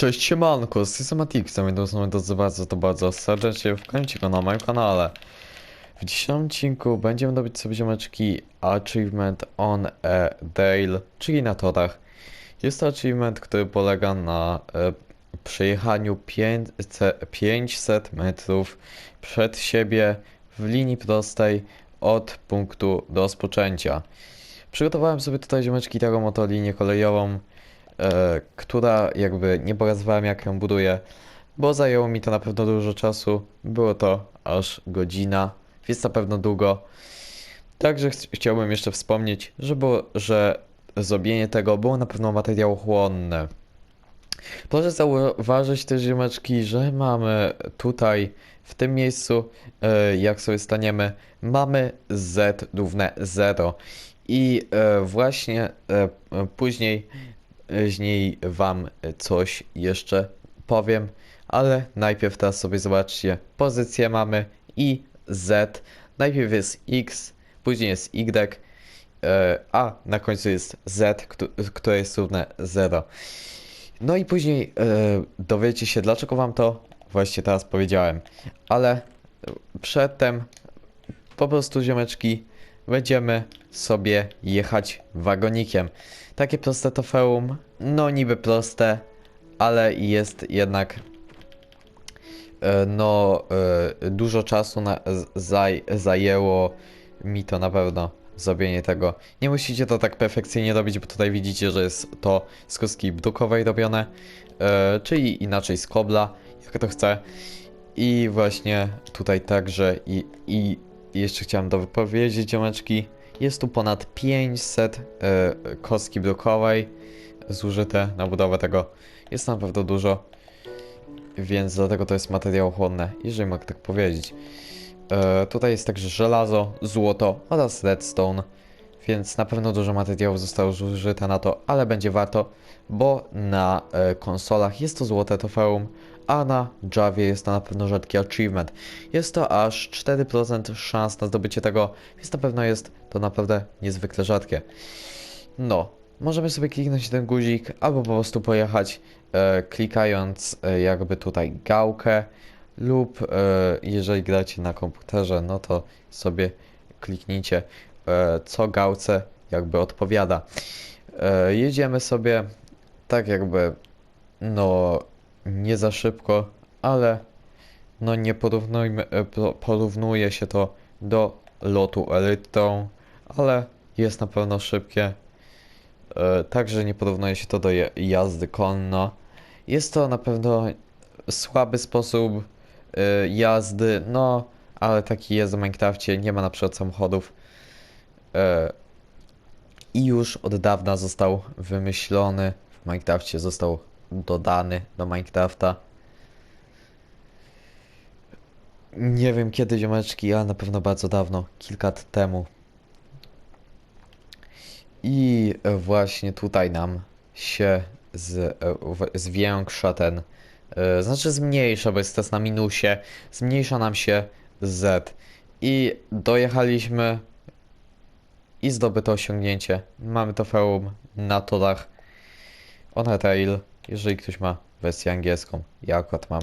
Cześć siemanko, z Systematixem i to do bardzo, to bardzo serdecznie wkręci go na moim kanale. W dzisiejszym odcinku będziemy robić sobie ziomeczki Achievement on a Dale, czyli na torach. Jest to achievement, który polega na e, przejechaniu 500, 500 metrów przed siebie w linii prostej od punktu do rozpoczęcia. Przygotowałem sobie tutaj ziomeczki taką oto linię kolejową, która jakby nie pokazywałem jak ją buduję, bo zajęło mi to na pewno dużo czasu. Było to aż godzina, więc na pewno długo. Także ch chciałbym jeszcze wspomnieć, że, było, że zrobienie tego było na pewno materiałochłonne. Proszę zauważyć też, ziomeczki, że mamy tutaj, w tym miejscu, e, jak sobie staniemy, mamy z równe 0. I e, właśnie e, e, później wam coś jeszcze powiem, ale najpierw teraz sobie zobaczcie, pozycję mamy i Z, najpierw jest X, później jest Y, e, a na końcu jest Z, któ- które jest równe 0. No i później e, dowiecie się, dlaczego wam to właśnie teraz powiedziałem. Ale przedtem po prostu ziomeczki będziemy sobie jechać wagonikiem. Takie proste to feum, no niby proste, ale jest jednak e, no e, dużo czasu na, zaj, zajęło mi to na pewno zrobienie tego. Nie musicie to tak perfekcyjnie robić, bo tutaj widzicie, że jest to z kostki brukowej robione, e, czyli inaczej z kobla, jak to chcę. I właśnie tutaj także i, i jeszcze chciałem dopowiedzieć, ziomeczki, jest tu ponad 500 e, kostki brukowej zużyte na budowę tego. Jest naprawdę dużo, więc dlatego to jest materiałochłonne, jeżeli mogę tak powiedzieć. E, tutaj jest także żelazo, złoto oraz redstone, więc na pewno dużo materiałów zostało zużyte na to, ale będzie warto, bo na e, konsolach jest to złote trofeum, a na Javie jest to na pewno rzadki achievement. Jest to aż 4% szans na zdobycie tego, więc na pewno jest to naprawdę niezwykle rzadkie. No, możemy sobie kliknąć ten guzik, albo po prostu pojechać e, klikając e, jakby tutaj gałkę, lub e, jeżeli gracie na komputerze, no to sobie kliknijcie co gałce jakby odpowiada. E, jedziemy sobie tak jakby no nie za szybko, ale no nie porównujmy, e, po- porównuje się to do lotu elytrą, ale jest na pewno szybkie. E, Także nie porównuje się to do jazdy konno. Jest to na pewno słaby sposób e, jazdy, no ale taki jest w Minecrafcie, nie ma na przykład samochodów. E, I już od dawna został wymyślony w Minecrafcie, został dodany do Minecrafta. Nie wiem kiedy ziomeczki, ale na pewno bardzo dawno, kilka lat temu. I właśnie tutaj nam się z, zwiększa ten, e, znaczy zmniejsza, bo jest test na minusie, zmniejsza nam się Z. I dojechaliśmy i zdobyto osiągnięcie. Mamy to feum na torach on retail, jeżeli ktoś ma wersję angielską. Ja akurat mam.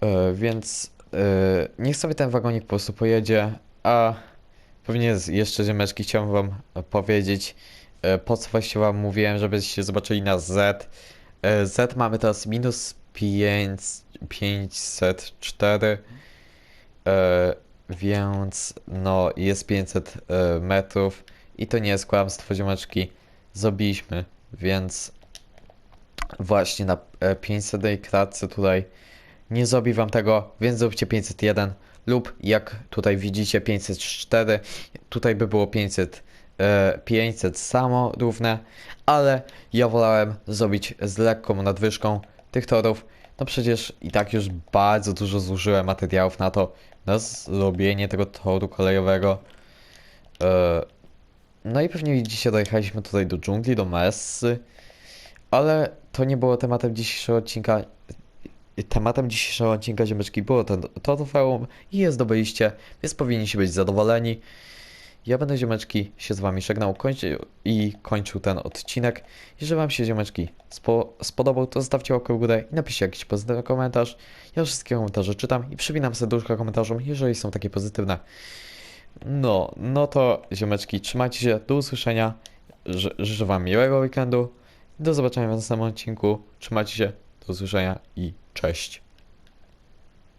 E, więc e, niech sobie ten wagonik po prostu pojedzie, a pewnie jeszcze ziemeczki chciałem wam powiedzieć, e, po co właśnie wam mówiłem, żebyście zobaczyli na Z. E, Z mamy teraz minus 5, 504, e, więc no jest 500 e, metrów i to nie jest kłamstwo ziomeczki, zrobiliśmy, więc właśnie na e, 500 kratce tutaj nie zrobi wam tego, więc zróbcie 501 lub jak tutaj widzicie 504, tutaj by było 500, e, 500 samo równe, ale ja wolałem zrobić z lekką nadwyżką tych torów, no przecież i tak już bardzo dużo zużyłem materiałów na to, na zrobienie tego toru kolejowego. E, no i pewnie widzicie, dojechaliśmy tutaj do dżungli, do Messy, ale to nie było tematem dzisiejszego odcinka. Tematem dzisiejszego odcinka ziemeczki było ten to trofeum i je zdobyliście, więc powinniście być zadowoleni. Ja będę ziomeczki się z wami żegnał kończy, i kończył ten odcinek. Jeżeli wam się ziomeczki spo, spodobał, to zostawcie łapkę w górę i napiszcie jakiś pozytywny komentarz. Ja wszystkie komentarze czytam i przypinam serduszko komentarzom, jeżeli są takie pozytywne. No, no to ziomeczki, trzymajcie się, do usłyszenia. Ży- Życzę wam miłego weekendu. Do zobaczenia w następnym odcinku. Trzymajcie się, do usłyszenia i cześć.